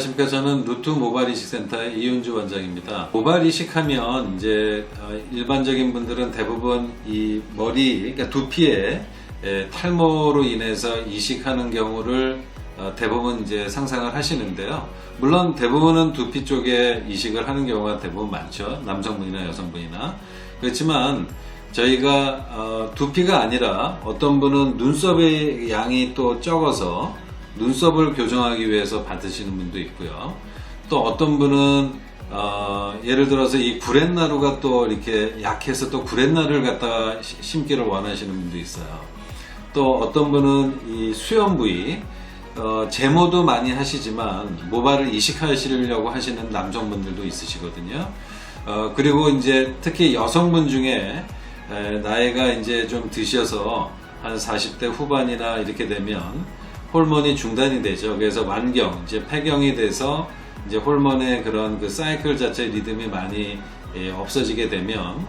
안녕하십니까. 저는 루트 모발 이식 센터의 이윤주 원장입니다. 모발 이식하면 이제 어, 일반적인 분들은 대부분 이 머리, 그러니까 두피에 에, 탈모로 인해서 이식하는 경우를 어, 대부분 이제 상상을 하시는데요. 물론 대부분은 두피 쪽에 이식을 하는 경우가 대부분 많죠. 남성분이나 여성분이나. 그렇지만 저희가 어, 두피가 아니라 어떤 분은 눈썹의 양이 또 적어서 눈썹을 교정하기 위해서 받으시는 분도 있고요. 또 어떤 분은 어, 예를 들어서 이 구렛나루가 또 이렇게 약해서 또 구렛나루를 갖다가 시- 심기를 원하시는 분도 있어요. 또 어떤 분은 이 수염 부위 어, 제모도 많이 하시지만 모발을 이식하시려고 하시는 남성분들도 있으시거든요. 어, 그리고 이제 특히 여성분 중에 에, 나이가 이제 좀 드셔서 한 40대 후반이나 이렇게 되면 호르몬이 중단이 되죠. 그래서 완경, 이제 폐경이 돼서 이제 호르몬의 그런 그 사이클 자체 리듬이 많이 예, 없어지게 되면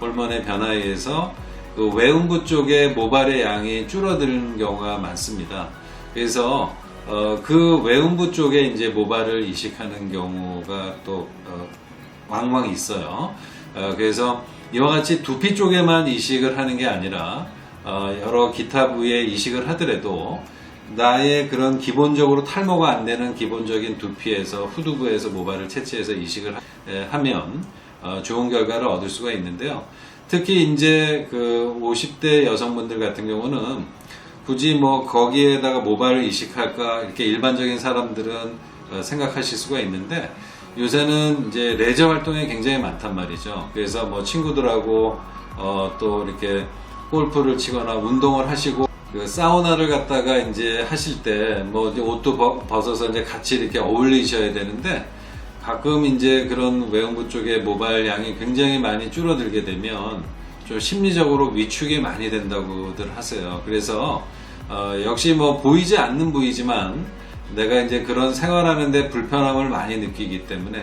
호르몬의 변화에 의해서 그 외음부 쪽에 모발의 양이 줄어드는 경우가 많습니다. 그래서 어, 그 외음부 쪽에 이제 모발을 이식하는 경우가 또 어, 왕왕 있어요. 어, 그래서 이와 같이 두피 쪽에만 이식을 하는 게 아니라 어, 여러 기타 부위에 이식을 하더라도 나의 그런 기본적으로 탈모가 안 되는 기본적인 두피에서 후두부에서 모발을 채취해서 이식을 하면 어, 좋은 결과를 얻을 수가 있는데요. 특히 이제 그 50대 여성분들 같은 경우는 굳이 뭐 거기에다가 모발을 이식할까 이렇게 일반적인 사람들은 어, 생각하실 수가 있는데 요새는 이제 레저 활동이 굉장히 많단 말이죠. 그래서 뭐 친구들하고 어, 또 이렇게 골프를 치거나 운동을 하시고 그 사우나를 갔다가 이제 하실 때 뭐 옷도 벗- 벗어서 이제 같이 이렇게 어울리셔야 되는데 가끔 이제 그런 외형부 쪽에 모발 양이 굉장히 많이 줄어들게 되면 좀 심리적으로 위축이 많이 된다고들 하세요. 그래서 어, 역시 뭐 보이지 않는 부위지만 내가 이제 그런 생활하는데 불편함을 많이 느끼기 때문에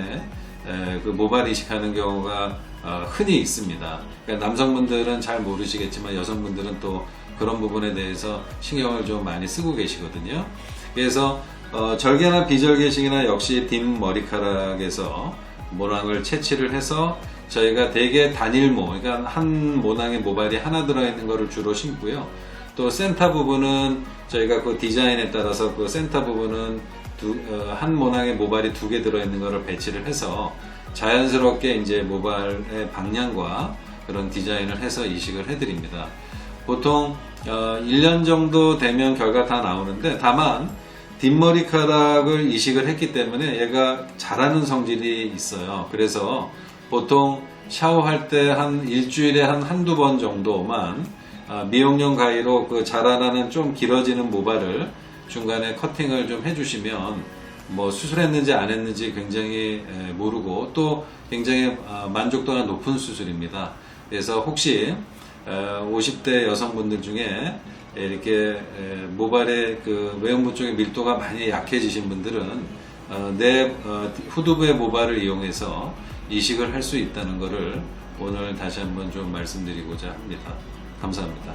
에, 그 모발 이식하는 경우가 어, 흔히 있습니다. 그러니까 남성분들은 잘 모르시겠지만 여성분들은 또 그런 부분에 대해서 신경을 좀 많이 쓰고 계시거든요. 그래서 어, 절개나 비절개식이나 역시 뒷머리카락에서 모낭을 채취를 해서 저희가 대개 단일모, 그러니까 한 모낭에 모발이 하나 들어있는 거를 주로 심고요. 또 센터 부분은 저희가 그 디자인에 따라서 그 센터 부분은 두, 어, 한 모낭에 모발이 두 개 들어있는 거를 배치를 해서 자연스럽게 이제 모발의 방향과 그런 디자인을 해서 이식을 해드립니다. 보통 어, 1년 정도 되면 결과 다 나오는데 다만 뒷머리카락을 이식을 했기 때문에 얘가 자라는 성질이 있어요. 그래서 보통 샤워할 때 한 일주일에 한 한두 번 정도만 아, 미용용 가위로 그 자라나는 좀 길어지는 모발을 중간에 커팅을 좀 해주시면 뭐 수술했는지 안 했는지 굉장히 에, 모르고 또 굉장히 아, 만족도가 높은 수술입니다. 그래서 혹시 어, 50대 여성분들 중에 이렇게 에, 모발의 그 외형부 쪽의 밀도가 많이 약해지신 분들은 어, 내 어, 후두부의 모발을 이용해서 이식을 할 수 있다는 것을 오늘 다시 한번 좀 말씀드리고자 합니다. 감사합니다.